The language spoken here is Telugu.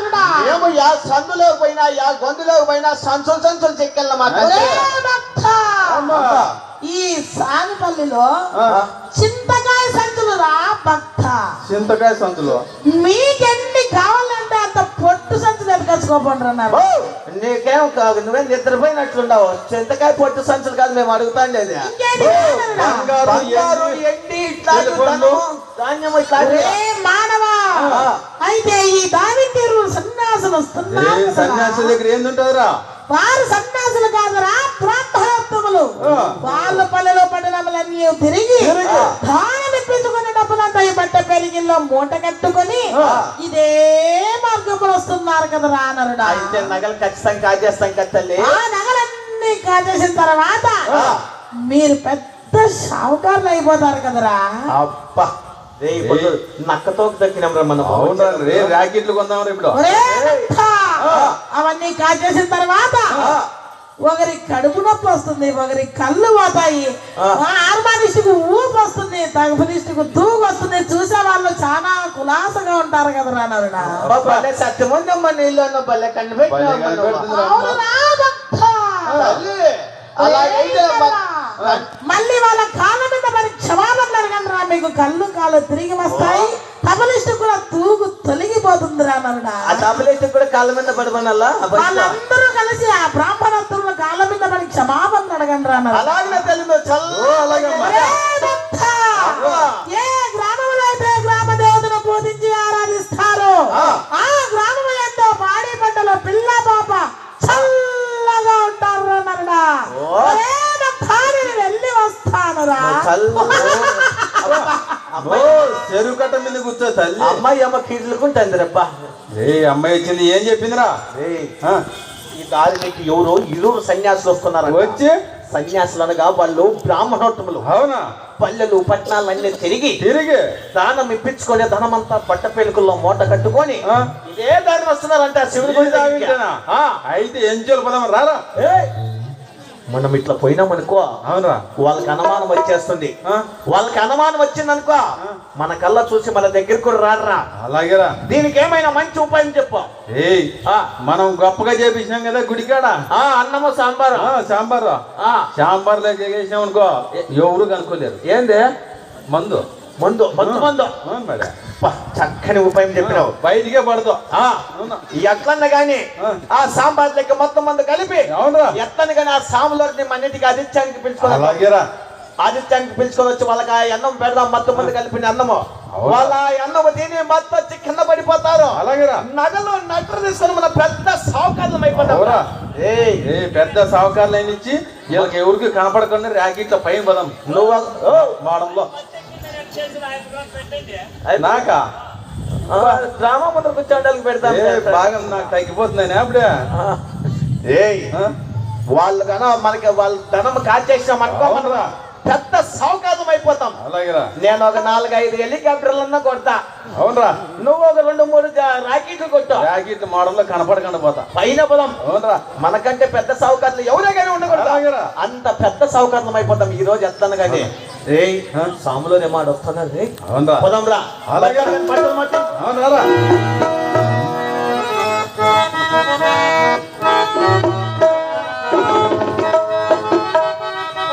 నరుడా మేము యా సందులోకి పోయినా యా గొంతులోకి పోయినా సంచులు సంచులు అమ్మా. ఈ సాగుపల్లిలో చింతకాయ సంచులు రా భక్త. చింతకాయ సంచులు మీకెన్ని కావాలంటే అంత పొట్టు సంచులు ఓ, నీకేం కాదు నువ్వే నిద్రపోయినట్లున్నావు చింతకాయ పొట్టు సంచులు కాదు మేము అడుగుతాం లేదు? ఎండి, ఒరే మానవా. అయితే ఈ దాని తీరు సన్యాసులు వస్తున్నారు కదా. సన్యాసి దగ్గర ఏందుంటదిరా వారు సన్యాసులు కాదురా ఆ. వాళ్ళ పల్లెలో పట్టణములన్నీ తిరిగి ఇప్పించుకునే డబ్బులంతా ఈ బట్ట పెరిగిల్లో మూట కట్టుకొని. ఇదే మార్గంలో వస్తున్నారు కదా రానరుడా అయితే నగలు ఖచ్చితంగా కాజేస్తాం తల్లి ఆ నగలన్నీ కాజేసిన తర్వాత. మీరు పెద్ద షావుకారులు అయిపోతారు కదరా అబ్బా రే ఇప్పుడు నక్కతో దక్కినాం రా మనం. అవునరా రే ర్యాకెట్లు కొందాం ఇప్పుడు! అవన్నీ కాజేసిన తర్వాత ఒకరి కడుపు నొప్పి వస్తుంది ఒకరి కళ్ళు పోతాయి. ఆ. ఆర్మానిస్టుకు ఊపు వస్తుంది తగునిస్టుకు తూగు వస్తుంది. చూసే వాళ్ళు చాలా కులాసగా ఉంటారు కదా రానరుడా అబ్బా, భలే సత్యముందమ్మ నీళ్ళు భలే కనిపెట్టినావు భలే నువ్వు. కనిపెడుతుంది. అవునురా భక్త! తల్లి అలాగైతే మ- మళ్ళీ వాళ్ళ కాళ్ళ మీద మరి క్షమాపణలు అడగండి రా మీకు కళ్ళు కాళ్ళు తిరిగి వస్తాయి. తబలిస్టు కూడా తూగు తొలగిపోతుంది రా నరుడా ఆ కూడా కాళ్ళ మీద పడమనల్లా వాళ్ళందరూ కలిసి ఆ బ్రాహ్మణత్తుల కాళ్ళ మీద మరి క్షమాపణ అడగండి రా నరుడా. అలాగనే తల్లి నువ్వు చల్ల ఓ, అలాగమ్మా. ఒరే భక్త! ఏ గ్రామంలో అయితే గ్రామ దేవతను పూజించి ఆరాధిస్తారు ఆ. గ్రామం ఎంతో పాడి పంటలో పిల్ల పాప చల్లగా ఉంటారు రా నరుడా ఓ. ఒరే భక్త, నేను వెళ్ళి వస్తాను రా చల్ల ఓ చెరువు కట్ట మీద కూర్చో తల్లి. అమ్మాయి అమ్మ కీర్లుకుంటుంది రబ్బా ఏ అమ్మాయి వచ్చింది ఏం చెప్పిందిరా? ఈ దారి నీకు ఎవరు ఇరువురు సన్యాసులు వస్తున్నారు వచ్చి? సన్యాసులు అనగా వాళ్ళు బ్రాహ్మణోత్తములు. అవునా? పల్లెలు పట్టణాలు అన్ని తిరిగి తిరిగి? దానం ఇప్పించుకొని ధనమంతా పట్ట పెలుకుల్లో మూట కట్టుకొని. ఇదే దారి వస్తున్నారంట శివుడి. అయితే ఎంజోలు పదం? రారా. మనం ఇట్లా పోయినామనుకో అవునరా. వాళ్ళకి అనుమానం వచ్చేస్తుంది. వాళ్ళకి అనుమానం వచ్చిందనుకో మన కళ్ళ చూసి మన దగ్గరికి కూడా రాడరా అలాగేరా. దీనికి ఏమైనా మంచి ఉపాయం చెప్పు. ఆ, మనం గొప్పగా చేపించినాం కదా గుడికాడ. ఆ, అన్నము సాంబారు. సాంబారు. ఆ, సాంబార్ లేక చేసినాం అనుకో ఎవరు కనుక్కోలేరు. ఏంది? మందు. మందు మందు మందు. అవును మరి చక్కని ఉపాయం చెప్పినావు. బయటికే అవునా? ఎట్లన్న గాని ఆ. సాంబార్ లెక్క మొత్తం మందు కలిపి అవునరా. ఎట్లని గాని ఆ సాములోని మన ఇంటికి ఆదిత్యానికి పిలుచుకొని అలాగేరా. ఆదిత్యానికి పిలుచుకొని వచ్చి వాళ్ళకి ఆ అన్నం పెడదాం మొత్తం మంది కలిపిన అన్నము? వాళ్ళ అన్నం తిని మొత్తం వచ్చి కింద పడిపోతారు. అలాగేరా. నగలు నగలు తీసుకొని మన పెద్ద సావుకారం అయిపోతాం. ఏ పెద్ద సావుకారులు అయిన ఇచ్చి వీళ్ళకి ఎవరికి కనపడకుండా ర్యాకెట్ల పైన పదం. నువ్వు మాడంలో. నాకా? డ్రామా ముందర కూర్చోడానికి పెడతాం ఏ బాగా నాకు అప్పుడే. ఏయ్? వాళ్ళు కన మనకి వాళ్ళ ధనం కాచేసినాం అనుకో మనం అవునరా? పెద్ద సౌకాతం అయిపోతాం. అలాగేరా. నేను ఒక నాలుగు ఐదు హెలికాప్టర్లన్నా కొడతా. అవునరా. నువ్వు ఒక రెండు మూడు రాకెట్లు కొట్టు. ర్యాకెట్ మోడల్లో కనపడకుండా పోతా. పైన పదం. అవునరా. మనకంటే పెద్ద సౌకర్యం ఎవరే కానీ ఉండకూడదు? అంత పెద్ద సౌకర్యం అయిపోతాం ఈ రోజు ఎత్తాను కానీ సాములోనే మాట వస్తున్నారు రే. అవునరా పదం రా. అలాగే.